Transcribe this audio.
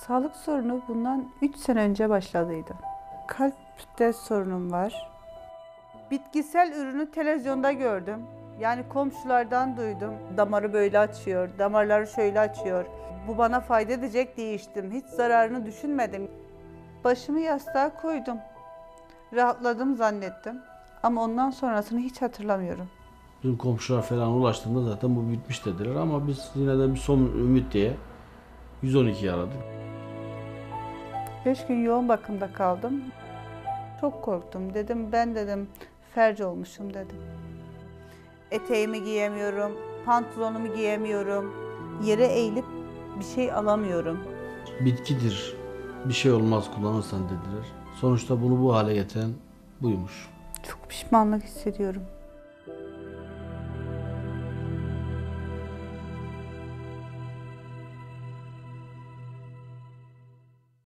Sağlık sorunu bundan 3 sene önce başladıydı. Kalpte sorunum var. Bitkisel ürünü televizyonda gördüm. Yani komşulardan duydum. Damarı böyle açıyor, damarları şöyle açıyor. Bu bana fayda edecek diye içtim. Hiç zararını düşünmedim. Başımı yastığa koydum. Rahatladım zannettim. Ama ondan sonrasını hiç hatırlamıyorum. Bizim komşular falan ulaştığında zaten bu bitmiş dediler ama biz yine de bir son ümit diye 112 aradık. 5 gün yoğun bakımda kaldım. Çok korktum. Dedim ben dedim felç olmuşum dedim. Eteğimi giyemiyorum, pantolonumu giyemiyorum. Yere eğilip bir şey alamıyorum. Bitkidir, bir şey olmaz kullanırsan dediler. Sonuçta bunu bu hale getiren buymuş. Çok pişmanlık hissediyorum.